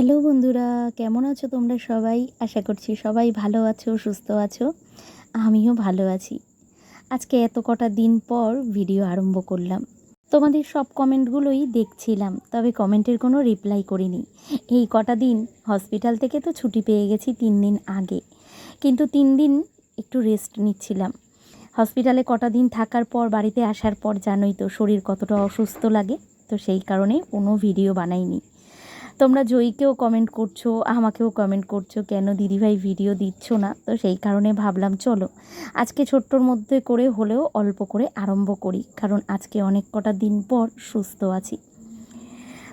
Hello বন্ধুরা, কেমন আছো তোমরা সবাই? আশা করছি সবাই ভালো আছো, সুস্থ আছো। আমিও ভালো আছি। আজকে এত কটা দিন পর ভিডিও আরম্ভ করলাম। তোমাদের সব কমেন্টগুলোই দেখছিলাম, তবে কমেন্টের কোনো রিপ্লাই করিনি। এই কটা দিন হসপিটাল থেকে তো ছুটি পেয়ে গেছি তিন দিন আগে। কিন্তু তিন দিন একটু রেস্ট নিচ্ছিলাম। হসপিটালে কটা দিন থাকার পর, বাড়িতে আসার পর জানোই তো শরীর কতটা অসুস্থ লাগে, তো সেই কারণে কোনো ভিডিও বানাইনি। তোমরা জয়ীকেও কমেন্ট করছ, আমাকেও কমেন্ট করছ, কেন দিদিভাই ভিডিও দিচ্ছ না? তো সেই কারণে ভাবলাম চলো, আজকে ছোট্টর মধ্যে করে হলেও অল্প করে আরম্ভ করি, কারণ আজকে অনেক কটা দিন পর সুস্থ আছি।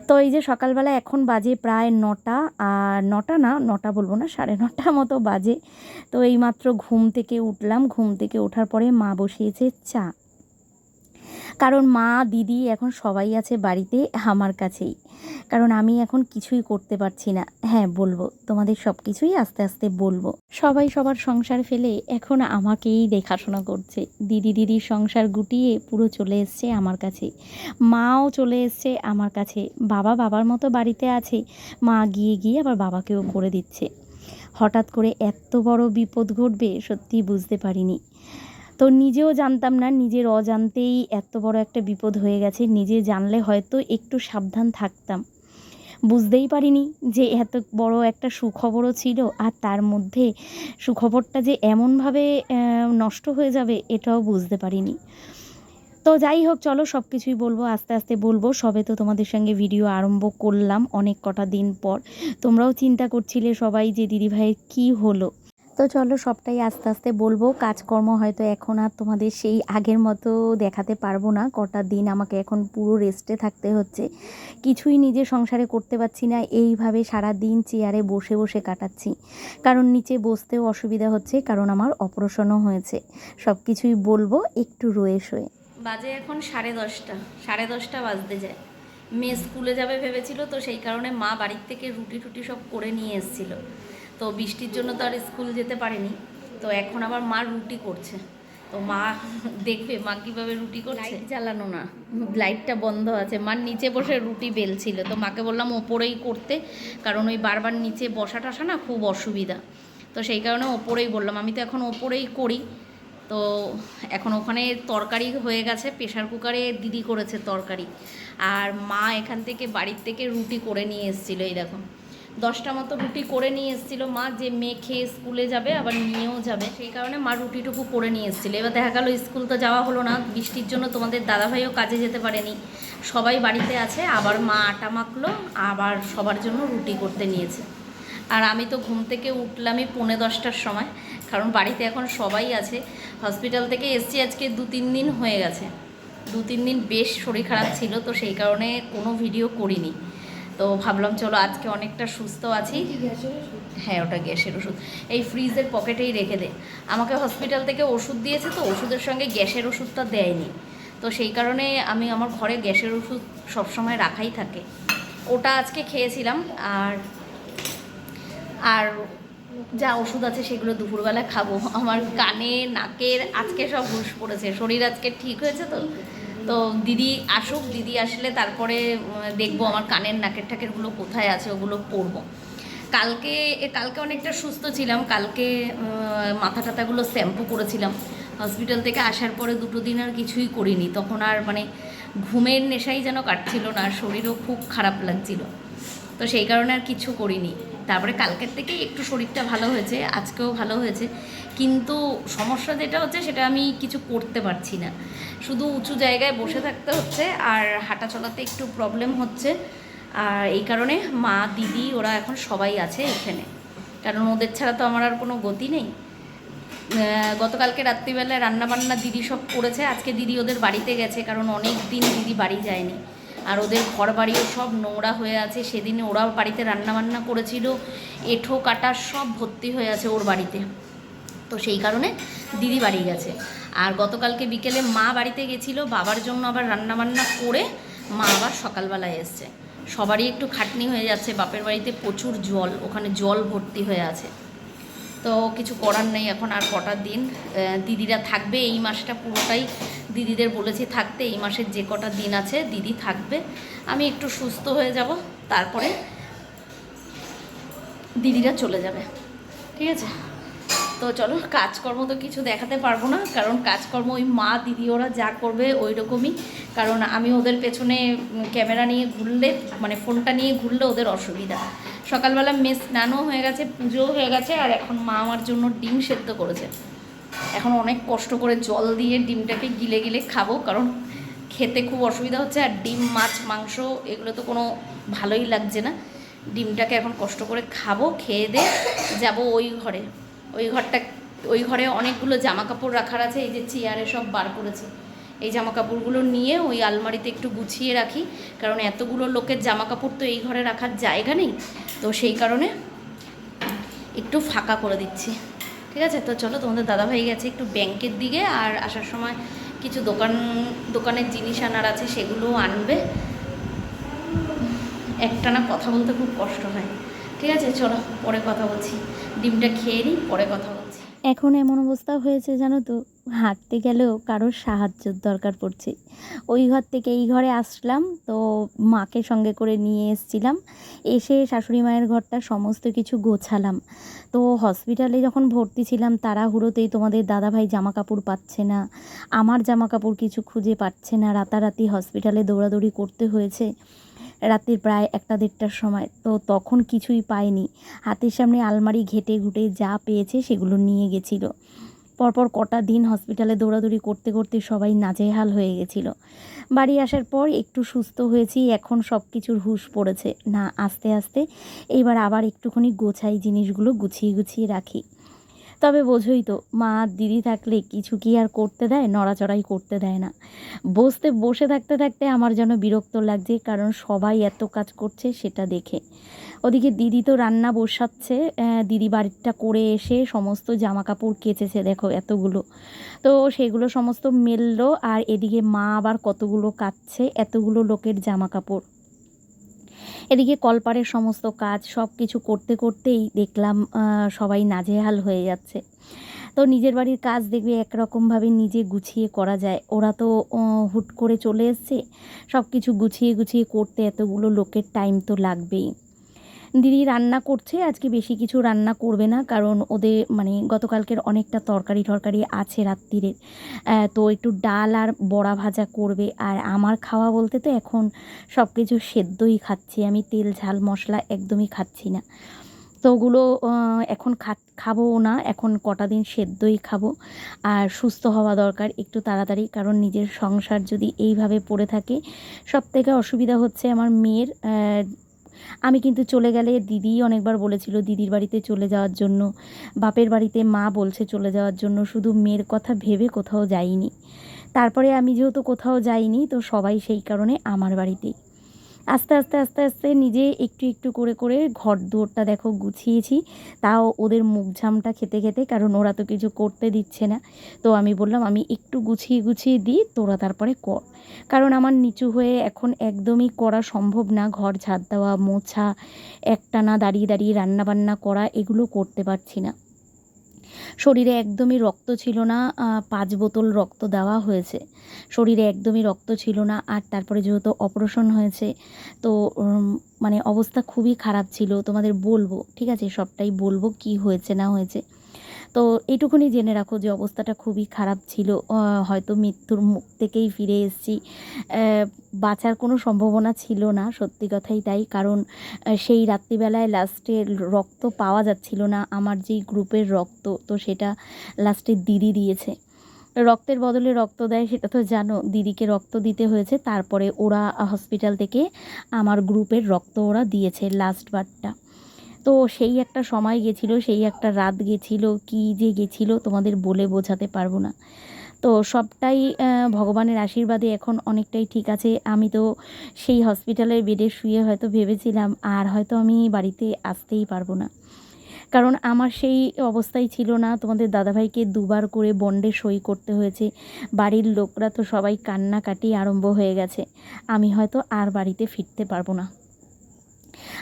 তো এই যে সকালবেলা এখন বাজে প্রায় নটা, আর নটা না, নটা বলব না, সাড়ে নটা মতো বাজে। তো এইমাত্র ঘুম থেকে উঠলাম, ঘুম থেকে ওঠার পরে মা বসিয়েছে চা। কারণ মা, দিদি এখন সবাই আছে বাড়িতে, আমার কাছেই। কারণ আমি এখন কিছুই করতে পারছি না। হ্যাঁ বলব, তোমাদের সব কিছুই আস্তে আস্তে বলব। সবাই সবার সংসার ফেলে এখন আমাকেই দেখাশোনা করছে। দিদি দিদির সংসার গুটিয়ে পুরো চলে এসছে আমার কাছে। মাও চলে এসছে আমার কাছে। বাবা বাবার মতো বাড়িতে আছে। মা গিয়ে গিয়ে আবার বাবাকেও করে দিচ্ছে। হঠাৎ করে এত বড় বিপদ ঘটবে, সত্যি বুঝতে পারিনি। তো নিজেও জানতাম না নিজের অজান্তেই এত বড় একটা বিপদ হয়ে গেছে, নিজে জানলে হয়তো একটু সাবধান থাকতাম। বুঝতেই পারিনি যে এত বড় একটা সুখবরও ছিল আর তার মধ্যে সুখবরটা যে এমনভাবে নষ্ট হয়ে যাবে এটাও বুঝতে পারিনি। তো যাই হোক, চলো সব কিছুই বলব, আস্তে আস্তে বলব। সবে তো তোমাদের সঙ্গে ভিডিও আরম্ভ করলাম অনেক কটা দিন পর। তোমরাও চিন্তা করছিলে সবাই যে দিদিভাইয়ের কী হলো। তো চলো সবটাই আস্তে আস্তে বলব। কাজকর্ম হয়তো এখন আর তোমাদের সেই আগের মতো দেখাতে পারব না। কটা দিন আমাকে এখন পুরো রেস্টে থাকতে হচ্ছে। কিছুই নিজে সংসারে করতে পারছি না। এইভাবে সারা দিন চেয়ারে বসে বসে কাটাচ্ছি। কারণ নিচে বসতেও অসুবিধা হচ্ছে, কারণ আমার অপারেশনও হয়েছে। সব কিছুই বলব, একটু রয়ে শোয়ে। বাজে এখন সাড়ে দশটা। সাড়ে দশটা বাজতে যায়। মেয়ে স্কুলে যাবে ভেবেছিল তো, সেই কারণে মা বাড়ির থেকে রুটি টুটি সব করে নিয়ে এসেছিল। তো বৃষ্টির জন্য তো আর স্কুল যেতে পারেনি। তো এখন আবার মা রুটি করছে। তো মা দেখবে মা কীভাবে রুটি করছে? লাইট জ্বালানো না। লাইটটা বন্ধ আছে। মার নিচে বসে রুটি বেলছিল। তো মাকে বললাম ওপরেই করতে কারণ ওই বারবার নিচে বসা টসা না খুব অসুবিধা। তো সেই কারণে ওপরেই বললাম। আমি তো এখন ওপরেই করি। তো এখন ওখানে তরকারি হয়ে গেছে। প্রেশার কুকারে দিদি করেছে তরকারি। আর মা এখান থেকে বাড়ির থেকে রুটি করে নিয়ে এসেছিল এই দেখো। দশটা মতো রুটি করে নিয়ে এসেছিল মা, যে মেয়ে খেয়ে স্কুলে যাবে, আবার নিয়েও যাবে। সেই কারণে মা রুটিটুকু করে নিয়ে এসেছিল। এবার দেখা গেলো স্কুল তো যাওয়া হলো না, বৃষ্টির জন্য তোমাদের দাদাভাইও কাজে যেতে পারেনি। সবাই বাড়িতে আছে, আবার মা আটা মাখলো, আবার সবার জন্য রুটি করতে নিয়েছে। আর আমি তো ঘুম থেকে উঠলামই পৌনে দশটার সময়, কারণ বাড়িতে এখন সবাই আছে। হসপিটাল থেকে এসছি আজকে দু তিন দিন হয়ে গেছে। দু তিন দিন বেশ শরীর খারাপ ছিল, তো সেই কারণে কোনো ভিডিও করিনি। তো ভাবলাম চলো আজকে অনেকটা সুস্থ আছি। হ্যাঁ ওটা গ্যাসের ওষুধ। এই ফ্রিজের পকেটেই রেখে দে। আমাকে হসপিটাল থেকে ওষুধ দিয়েছে তো ওষুধের সঙ্গে গ্যাসের ওষুধটা দেয়নি। তো সেই কারণে আমি আমার ঘরে গ্যাসের ওষুধ সবসময় রাখাই থাকে। ওটা আজকে খেয়েছিলাম আর আর যা ওষুধ আছে সেগুলো দুপুরবেলা খাব। আমার কানে নাকের আজকে সব হুঁশ পড়েছে। শরীর আজকে ঠিক হয়েছে তো? তো দিদি আসুক, দিদি আসলে তারপরে দেখব আমার কানের নাকের টাকেরগুলো কোথায় আছে, ওগুলো পরবো। কালকে কালকে অনেকটা সুস্থ ছিলাম, কালকে মাথা টাথাগুলো শ্যাম্পু করেছিলাম। হসপিটাল থেকে আসার পরে দুটো দিন আর কিছুই করিনি, তখন আর মানে ঘুমের নেশাই যেন কাটছিল না শরীরও খুব খারাপ লাগছিল। তো সেই কারণে আর কিছু করিনি। তারপরে কালকের থেকে একটু শরীরটা ভালো হয়েছে, আজকেও ভালো হয়েছে। কিন্তু সমস্যা যেটা হচ্ছে সেটা আমি কিছু করতে পারছি না। শুধু উঁচু জায়গায় বসে থাকতে হচ্ছে আর হাঁটা চলাতে একটু প্রবলেম হচ্ছে। আর এই কারণে মা, দিদি, ওরা এখন সবাই আছে এখানে। কারণ ওদের ছাড়া তো আমার আর কোনো গতি নেই। গতকালকে রাত্রিবেলায় রান্নাবান্না দিদি সব করেছে, আজকে দিদি ওদের বাড়িতে গেছে কারণ অনেক দিন দিদি বাড়ি যায়নি। আর ওদের ঘর বাড়িও সব নোংরা হয়ে আছে। সেদিনে ওরাও বাড়িতে রান্নাবান্না করেছিল। এঁঠো কাটা সব ভর্তি হয়ে আছে ওর বাড়িতে। তো সেই কারণে দিদি বাড়ি গেছে। আর গতকালকে বিকেলে মা বাড়িতে গেছিল। বাবার জন্য আবার রান্নাবান্না করে মা আবার সকালবেলায় এসছে। সবারই একটু খাটনি হয়ে যাচ্ছে। বাপের বাড়িতে প্রচুর জল। ওখানে জল ভর্তি হয়ে আছে। তো কিছু করার নেই এখন আর কটা দিন। দিদিরা থাকবে এই মাসটা পুরোটাই। দিদিদের বলেছি থাকতে, এই মাসের যে কটা দিন আছে দিদি থাকবে। আমি একটু সুস্থ হয়ে যাব, তারপরে দিদিরা চলে যাবে। ঠিক আছে? তো চলো, কাজকর্ম তো কিছু দেখাতে পারব না, কারণ কাজকর্ম ওই মা, দিদি ওরা যা করবে ওই রকমই কারণ আমি ওদের পেছনে ক্যামেরা নিয়ে ঘুরলে মানে ফোনটা নিয়ে ঘুরলে ওদের অসুবিধা। সকালবেলা মেস স্নানও হয়ে গেছে, পুজোও হয়ে গেছে, আর এখন মা আমার জন্য ডিম সেদ্ধ করেছে। এখন অনেক কষ্ট করে জল দিয়ে ডিমটাকে গিলে গিলে খাব, কারণ খেতে খুব অসুবিধা হচ্ছে, আর ডিম, মাছ, মাংস এগুলো তো কোনো ভালোই লাগছে না। ডিমটাকে এখন কষ্ট করে খাব, খেয়ে দিয়ে যাব ওই ঘরে। ওই ঘরটা, ওই ঘরে অনেকগুলো জামা কাপড় রাখার আছে, এই যে চেয়ারে সব বার করেছে। এই জামা কাপড়গুলো নিয়ে ওই আলমারিতে একটু গুছিয়ে রাখি, কারণ এতগুলো লোকের জামা কাপড় তো এই ঘরে রাখার জায়গা নেই, তো সেই কারণে একটু ফাঁকা করে দিচ্ছি। ঠিক আছে? তো চলো, তোমাদের দাদাভাই গেছে একটু ব্যাংকের দিকে, আর আসার সময় কিছু দোকান, দোকানের জিনিস আনার আছে, সেগুলোও আনবে। একটানা কথা বলতে খুব কষ্ট হয়। ঠিক আছে, চলো, পরে কথা বলছি। ডিমটা খেয়ে নিই, পরে কথা বলছি। এখন এমন অবস্থা হয়েছে জানো তো, হাঁটতে গেলেও কারোর সাহায্যের দরকার পড়ছে। ওই ঘর থেকে এই ঘরে আসলাম, তো মাকে সঙ্গে করে নিয়ে এসছিলাম। এসে শাশুড়ি মায়ের ঘরটা সমস্ত কিছু গোছালাম। তো হসপিটালে যখন ভর্তি ছিলাম, তাড়াহুড়োতেই তোমাদের দাদাভাই জামা কাপড় পাচ্ছে না। আমার জামা কাপড় কিছু খুঁজে পাচ্ছে না। রাতারাতি হসপিটালে দৌড়াদৌড়ি করতে হয়েছে। রাতের প্রায় একটা দেড়টার সময়। তো তখন কিছুই পাইনি। হাতের সামনে আলমারি ঘেটে ঘুটে যা পেয়েছে সেগুলো নিয়ে গেছিল। পরপর কটা দিন হসপিটালে দৌড়াদৌড়ি করতে করতে সবাই নাজেহাল হয়ে গেছিল। বাড়ি আসার পর একটু সুস্থ হয়েছি, এখন সব কিছুর হুশ পড়েছে। না, আস্তে আস্তে এইবার আবার একটুখানি গোছাই জিনিসগুলো গুছিয়ে গুছিয়ে রাখি। তবে বোঝোই তো, মা দিদি থাকলে কিছু কি আর করতে দেয়? নড়াচড়াই করতে দেয় না। বসতে, বসে থাকতে থাকতে আমার যেন বিরক্ত লাগছে, কারণ সবাই এত কাজ করছে সেটা দেখে। ওদিকে দিদি তো রান্না বসাচ্ছে দিদি বাড়িটা করে এসে সমস্ত জামা কাপড় কেচেছে, দেখো এতগুলো। তো সেগুলো সমস্ত মেললো, আর এদিকে মা আবার কতগুলো কাচ্ছে এতগুলো লোকের জামা কাপড় এদিকে কলপারের সমস্ত কাজ সব কিছু করতে করতেই দেখলাম সবাই নাজেহাল হয়ে যাচ্ছে। তো নিজের বাড়ির কাজ দেখবে একরকমভাবে নিজে গুছিয়ে করা যায়। ওরা তো হুট করে চলে এসছে। সব কিছু গুছিয়ে গুছিয়ে করতে এতগুলো লোকের টাইম তো লাগবেই। দিদি রান্না করছে, আজকে বেশি কিছু রান্না করবে না, কারণ ওদের মানে গতকালকের অনেকটা তরকারি টরকারি আছে রাত্রিরের তো একটু ডাল আর বড়া ভাজা করবে, আর আমার খাওয়া বলতে তো এখন সব কিছু সেদ্ধই খাচ্ছি, আমি তেল, ঝাল, মশলা একদমই খাচ্ছি না। তো ওগুলো এখন খাব না, এখন কটা দিন সেদ্ধই খাব, আর সুস্থ হওয়া দরকার একটু তাড়াতাড়ি, কারণ নিজের সংসার যদি এইভাবে পড়ে থাকে সব থেকে অসুবিধা হচ্ছে আমার মেয়ের আমি কিন্তু চলে গেলে দিদি অনেকবার বলেছিল দিদির বাড়িতে চলে যাওয়ার জন্য। বাপের বাড়িতে মা বলছে চলে যাওয়ার জন্য, শুধু মেয়ের কথা ভেবে কোথাও যাইনি। তারপরে আমি যেহেতু কোথাও যাইনি, তো সবাই সেই কারণে আমার বাড়িতেই। আস্তে আস্তে আস্তে আস্তে নিজে একটু একটু করে করে ঘর দুয়ারটা দেখো গুছিয়েছি। তাও ওদের মুখ ঝামটা খেতে খেতে, কারণ ওরা তো কিছু করতে দিচ্ছে না। তো আমি বললাম, আমি একটু গুছিয়ে গুছিয়ে দিই, তোরা তারপরে কর। কারণ আমার নিচু হয়ে এখন একদমই করা সম্ভব না। ঘর ঝাড় দেওয়া, মোছা, একটানা দাঁড়িয়ে দাঁড়িয়ে রান্না বান্না করা, এগুলো করতে পারছি না। শরীরে একদমই রক্ত ছিল না পাঁচ বোতল রক্ত দেওয়া হয়েছে। শরীরে একদমই রক্ত ছিল না, আর তারপরে যেহেতু অপারেশন হয়েছে, তো মানে অবস্থা খুবই খারাপ ছিল। তোমাদের বলব, ঠিক আছে? সবটাই বলব কি হয়েছে না হয়েছে। তো এইটুকুনি জেনে রাখো যে অবস্থাটা খুবই খারাপ ছিল। হয়তো মৃত্যুর মুখ থেকেই ফিরে এসেছি। বাঁচার কোনো সম্ভাবনা ছিল না, সত্যি কথাই তাই। কারণ সেই রাত্রিবেলায় লাস্টে রক্ত পাওয়া যাচ্ছিল না, আমার যেই গ্রুপের রক্ত, তো সেটা লাস্টে দিদি দিয়েছে। রক্তের বদলে রক্ত দেয়, সেটা তো জানো, দিদিকে রক্ত দিতে হয়েছে, তারপরে ওরা হসপিটাল থেকে আমার গ্রুপের রক্ত ওরা দিয়েছে লাস্ট বারটা। তো সেই একটা সময় গেছিল, সেই একটা রাত গেছিল, কি যে গেছিল তোমাদের বলে বোঝাতে পারব না। তো সবটাই ভগবানের আশীর্বাদে এখন অনেকটাই ঠিক আছে। আমি তো সেই হসপিটালের বেডে শুয়ে হয়তো ভেবেছিলাম, আর হয়তো আমি বাড়িতে আসতেই পারব না। কারণ আমার সেই অবস্থাই ছিল না, তোমাদের দাদাভাইকে দুবার করে বন্ডে সই করতে হয়েছে। বাড়ির লোকরা তো সবাই কান্নাকাটি আরম্ভ হয়ে গেছে। আমি হয়তো আর বাড়িতে ফিরতে পারব না।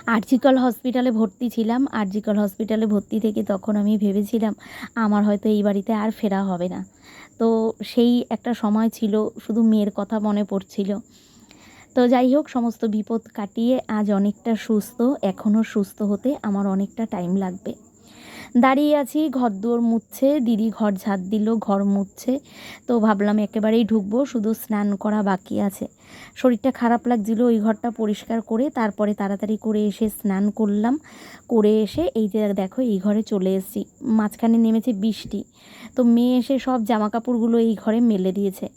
আরজিকল হসপিটালে ভর্তি ছিলাম। আর্জিকল হসপিটালে ভর্তি থেকে তখন আমি ভেবেছিলাম, আমার হয়তো এই বাড়িতে আর ফেরা হবে না। তো সেই একটা সময় ছিল, শুধু মেয়ের কথা মনে পড়ছিল। তো যাই হোক, সমস্ত বিপদ কাটিয়ে আজ অনেকটা সুস্থ এখনও সুস্থ হতে আমার অনেকটা টাইম লাগবে। দাঁড়িয়ে আছি, ঘর দুয়ার মুছছে, দিদি ঘর ঝাঁট দিল, ঘর মুছছে। তো ভাবলাম একেবারেই ঢুকবো, শুধু স্নান করা বাকি আছে। শরীরটা খারাপ লাগছিল, ওই ঘরটা পরিষ্কার করে তারপরে তাড়াতাড়ি করে এসে স্নান করলাম। করে এসে এই যে দেখো, এই ঘরে চলে এসেছি। মাঝখানে নেমেছে বৃষ্টি। তো মেয়ে এসে সব জামা কাপড়গুলো এই ঘরে মেলে দিয়েছে।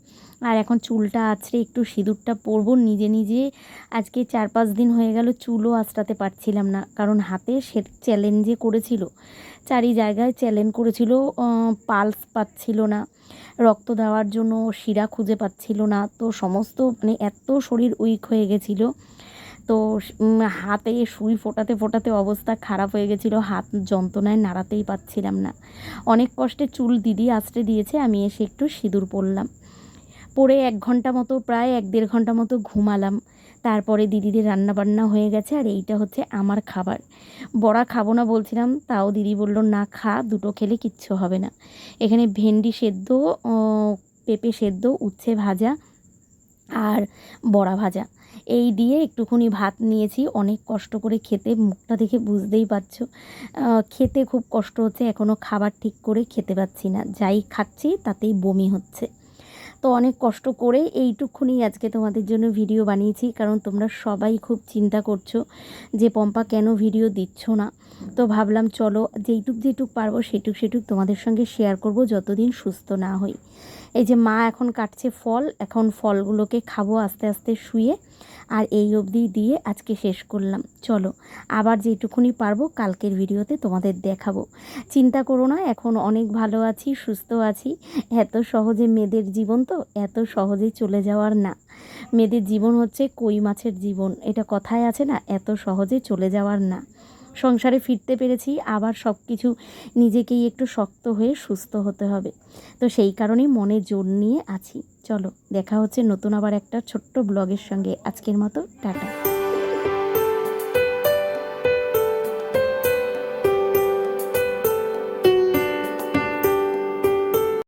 আর এখন চুলটা আছড়ে একটু সিঁদুরটা পরবো, নিজে নিজে। আজকে চার পাঁচ দিন হয়ে গেল চুলও আঁচড়াতে পারছিলাম না, কারণ হাতে সে চ্যালেঞ্জে করেছিল, চারি জায়গায় চ্যালেঞ্জ করেছিল পালস পাচ্ছিল না, রক্ত দেওয়ার জন্য শিরা খুঁজে পাচ্ছিল না, তো সমস্ত মানে এত শরীর উইক হয়ে গেছিল। তো হাতে সুই ফোটাতে ফোটাতে অবস্থা খারাপ হয়ে গেছিল, হাত যন্ত্রণায় নাড়াতেই পাচ্ছিলাম না। অনেক কষ্টে চুল দিদি আঁচড়ে দিয়েছে, আমি এসে একটু সিঁদুর পরলাম। পরে এক ঘণ্টা মতো, প্রায় এক দেড় ঘণ্টা মতো ঘুমালাম। তারপরে দিদিদের রান্নাবান্না হয়ে গেছে আর এইটা হচ্ছে আমার খাবার। বড়া খাব না বলছিলাম, তাও দিদি বলল, না, খা, দুটো খেলে কিচ্ছু হবে না। এখানে ভেন্ডি সেদ্ধ পেঁপে সেদ্ধ, উচ্ছে ভাজা আর বড়া ভাজা। এই দিয়ে একটুখানি ভাত নিয়েছি, অনেক কষ্ট করে খেতে, মুখটা দেখে বুঝতেই পারছ। খেতে খুব কষ্ট হচ্ছে এখনও খাবার ঠিক করে খেতে পাচ্ছি না। যাই খাচ্ছি, তাতেই বমি হচ্ছে। তো অনেক কষ্ট করে এইটুকুনি আজকে তোমাদের জন্য ভিডিও বানিয়েছি, কারণ তোমরা সবাই খুব চিন্তা করছ যে পম্পা কেন ভিডিও দিচ্ছ না। তো ভাবলাম চলো যেইটুক যেটুক পারব সেটুক সেটুক তোমাদের সঙ্গে শেয়ার করব যতদিন সুস্থ না হই। এই যে মা এখন কাটছে ফল, এখন ফলগুলোকে খাব আস্তে আস্তে শুয়ে। আর এই অবধি দিয়ে আজকে শেষ করলাম। চলো, আবার যেটুকুনি পারব কালকের ভিডিওতে তোমাদের দেখাবো। চিন্তা করো না, এখন অনেক ভালো আছি, সুস্থ আছি। এত সহজে মেয়েদের জীবন তো এত সহজে চলে যাওয়ার না। মেয়েদের জীবন হচ্ছে কই মাছের জীবন? এটা কথায় আছে না, এত সহজে চলে যাওয়ার না। সংসারে ফিরতে পেরেছি, আবার সব কিছু নিজেকেই একটু শক্ত হয়ে সুস্থ হতে হবে। তো সেই কারণেই মনে জোর নিয়ে আছি। চলো, দেখা হচ্ছে নতুন আবার একটা ছোট্ট ব্লগের সঙ্গে। আজকের মতো, টাটা।